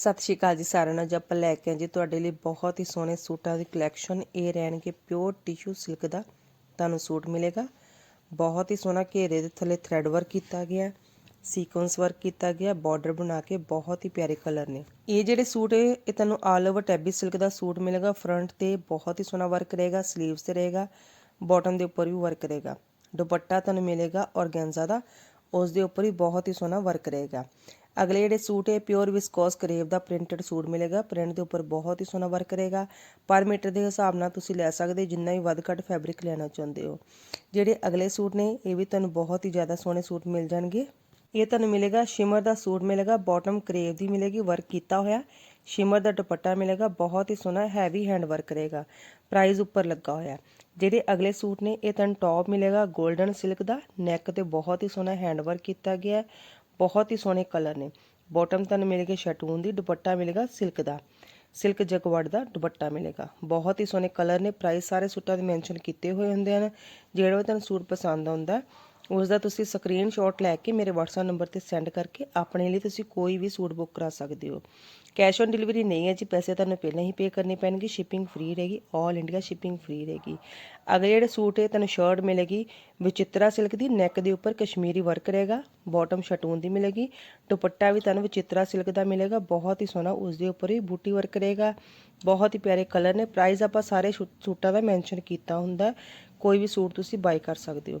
ਸਤਿ ਸ਼੍ਰੀ ਅਕਾਲ ਜੀ ਸਾਰਿਆਂ ਨੂੰ। ਅੱਜ ਆਪਾਂ ਲੈ ਕੇ ਆਏ ਜੀ ਤੁਹਾਡੇ ਲਈ ਬਹੁਤ ਹੀ ਸੋਹਣੇ ਸੂਟਾਂ ਦੀ ਕਲੈਕਸ਼ਨ ਇਹ ਰਹਿਣਗੇ ਪਿਓਰ ਟਿਸ਼ੂ ਸਿਲਕ ਦਾ। ਤੁਹਾਨੂੰ ਸੂਟ ਮਿਲੇਗਾ। ਬਹੁਤ ਹੀ ਸੋਹਣਾ ਘੇਰੇ ਦੇ ਥੱਲੇ ਥ੍ਰੈਡ ਵਰਕ ਕੀਤਾ ਗਿਆ ਹੈ। ਸੀਕੁਐਂਸ ਵਰਕ ਕੀਤਾ ਗਿਆ ਬਾਰਡਰ ਬਣਾ ਕੇ ਬਹੁਤ ਹੀ ਪਿਆਰੇ ਕਲਰ ਨੇ। ਇਹ ਜਿਹੜੇ ਸੂਟ ਇਹ ਤੁਹਾਨੂੰ ਆਲ ਓਵਰ ਟੈਬੀ ਸਿਲਕ ਦਾ ਸੂਟ ਮਿਲੇਗਾ। ਫਰੰਟ ਤੇ ਬਹੁਤ ਹੀ ਸੋਹਣਾ ਵਰਕ ਰਹੇਗਾ। 슬ੀਵਸ ਤੇ ਰਹੇਗਾ। ਬਾਟਮ ਦੇ ਉੱਪਰ ਵੀ ਵਰਕ ਰਹੇਗਾ। ਦੁਪੱਟਾ ਤੁਹਾਨੂੰ ਮਿਲੇਗਾ ਔਰਗੈਂਜ਼ਾ ਦਾ। ਉਸ ਦੇ ਉੱਪਰ ਵੀ ਬਹੁਤ ਹੀ ਸੋਹਣਾ ਵਰਕ ਰਹੇਗਾ। ਅਗਲੇ ਜਿਹੜੇ ਸੂਟ ਹੈ ਪਿਓਰ ਵਿਸਕੋਸ ਕਰੇਵ ਦਾ ਪ੍ਰਿੰਟਡ ਸੂਟ ਮਿਲੇਗਾ। ਪ੍ਰਿੰਟ ਦੇ ਉੱਪਰ ਬਹੁਤ ਹੀ ਸੋਹਣਾ ਵਰਕ ਰਹੇਗਾ। ਪਰ ਮੀਟਰ ਦੇ ਹਿਸਾਬ ਨਾਲ ਤੁਸੀਂ ਲੈ ਸਕਦੇ, ਜਿੰਨਾ ਵੀ ਵੱਧ ਘੱਟ ਫੈਬਰਿਕ ਲੈਣਾ ਚਾਹੁੰਦੇ ਹੋ। ਜਿਹੜੇ ਅਗਲੇ ਸੂਟ ਨੇ, ਇਹ ਵੀ ਤੁਹਾਨੂੰ ਬਹੁਤ ਹੀ ਜ਼ਿਆਦਾ ਸੋਹਣੇ ਸੂਟ ਮਿਲ ਜਾਣਗੇ। ਇਹ ਤੁਹਾਨੂੰ ਮਿਲੇਗਾ ਸ਼ਿਮਰ ਦਾ ਸੂਟ ਮਿਲੇਗਾ ਬਾਟਮ ਕਰੇਵ ਦੀ ਮਿਲੇਗੀ ਵਰਕ ਕੀਤਾ ਹੋਇਆ। ਸ਼ਿਮਰ ਦਾ ਦੁਪੱਟਾ ਮਿਲੇਗਾ, ਬਹੁਤ ਹੀ ਸੋਹਣਾ ਹੈਵੀ ਹੈਂਡ ਵਰਕ ਰਹੇਗਾ। ਪ੍ਰਾਈਸ ਉੱਪਰ ਲੱਗਾ ਹੋਇਆ। ਜਿਹੜੇ ਅਗਲੇ ਸੂਟ ਨੇ, ਇਹ ਤੁਹਾਨੂੰ ਟੌਪ ਮਿਲੇਗਾ 골ਡਨ ਸਿਲਕ ਦਾ ਨੈਕ ਤੇ ਬਹੁਤ ਹੀ ਸੋਹਣਾ ਹੈਂਡ ਵਰਕ ਕੀਤਾ ਗਿਆ ਬਹੁਤ ਹੀ ਸੋਹਣੇ ਕਲਰ ਨੇ। ਬਾਟਮ ਤੁਹਾਨੂੰ ਮਿਲੇਗੀ ਸ਼ਟੂਨ ਦੀ, ਦੁਪੱਟਾ ਮਿਲੇਗਾ ਸਿਲਕ ਦਾ। ਸਿਲਕ ਜਗਵੜ ਦਾ ਦੁਪੱਟਾ ਮਿਲੇਗਾ। ਬਹੁਤ ਹੀ ਸੋਹਣੇ ਕਲਰ ਨੇ। ਪ੍ਰਾਈਸ ਸਾਰੇ ਸੂਟਾਂ ਦੇ ਮੈਂਸ਼ਨ ਕੀਤੇ ਹੋਏ ਹੁੰਦੇ ਹਨ। ਜਿਹੜਾ ਵੀ ਤੁਹਾਨੂੰ ਸੂਟ ਪਸੰਦ ਆਉਂਦਾ ਉਸ ਦਾ ਤੁਸੀਂ ਸਕਰੀਨਸ਼ਾਟ ਲੈ ਕੇ ਮੇਰੇ WhatsApp ਨੰਬਰ ਤੇ ਸੈਂਡ ਕਰਕੇ ਆਪਣੇ ਲਈ ਤੁਸੀਂ ਕੋਈ ਵੀ ਸੂਟ ਬੁੱਕ ਕਰਾ ਸਕਦੇ ਹੋ। ਕੈਸ਼ ਔਨ ਡਿਲੀਵਰੀ ਨਹੀਂ ਹੈ ਜੀ, ਪੈਸੇ ਤੁਹਾਨੂੰ ਪਹਿਲਾਂ ਹੀ ਪੇ ਕਰਨੇ ਪੈਣਗੇ ਸ਼ਿਪਿੰਗ ਫ੍ਰੀ ਰਹੇਗੀ 올 ਇੰਡੀਆ ਸ਼ਿਪਿੰਗ ਫ੍ਰੀ ਰਹੇਗੀ। ਅਗਲੇ ਜਿਹੜੇ ਸੂਟ ਹੈ, ਤੁਹਾਨੂੰ ਸ਼ਰਟ ਮਿਲੇਗੀ, ਵਿਚਿਤਰਾ ਸਿਲਕ ਦੀ ਨੈਕ ਦੇ ਉੱਪਰ ਕਸ਼ਮੀਰੀ ਵਰਕ ਰਹੇਗਾ ਬਾਟਮ ਸ਼ਟੂਨ ਦੀ ਮਿਲੇਗੀ, ਦੁਪੱਟਾ ਵੀ ਤੁਹਾਨੂੰ ਵਿਚਿਤਰਾ ਸਿਲਕ ਦਾ ਮਿਲੇਗਾ, ਬਹੁਤ ਹੀ ਸੋਹਣਾ ਉਸ ਦੇ ਉੱਪਰ ਵੀ ਬੂਟੀ ਵਰਕ ਰਹੇਗਾ, ਬਹੁਤ ਹੀ ਪਿਆਰੇ ਕਲਰ ਨੇ ਪ੍ਰਾਈਸ ਆਪਾਂ ਸਾਰੇ ਸੂਟਾਂ ਦਾ ਮੈਂਸ਼ਨ ਕੀਤਾ ਹੁੰਦਾ, ਕੋਈ ਵੀ ਸੂਟ ਤੁਸੀਂ ਬਾਈ ਕਰ ਸਕਦੇ ਹੋ।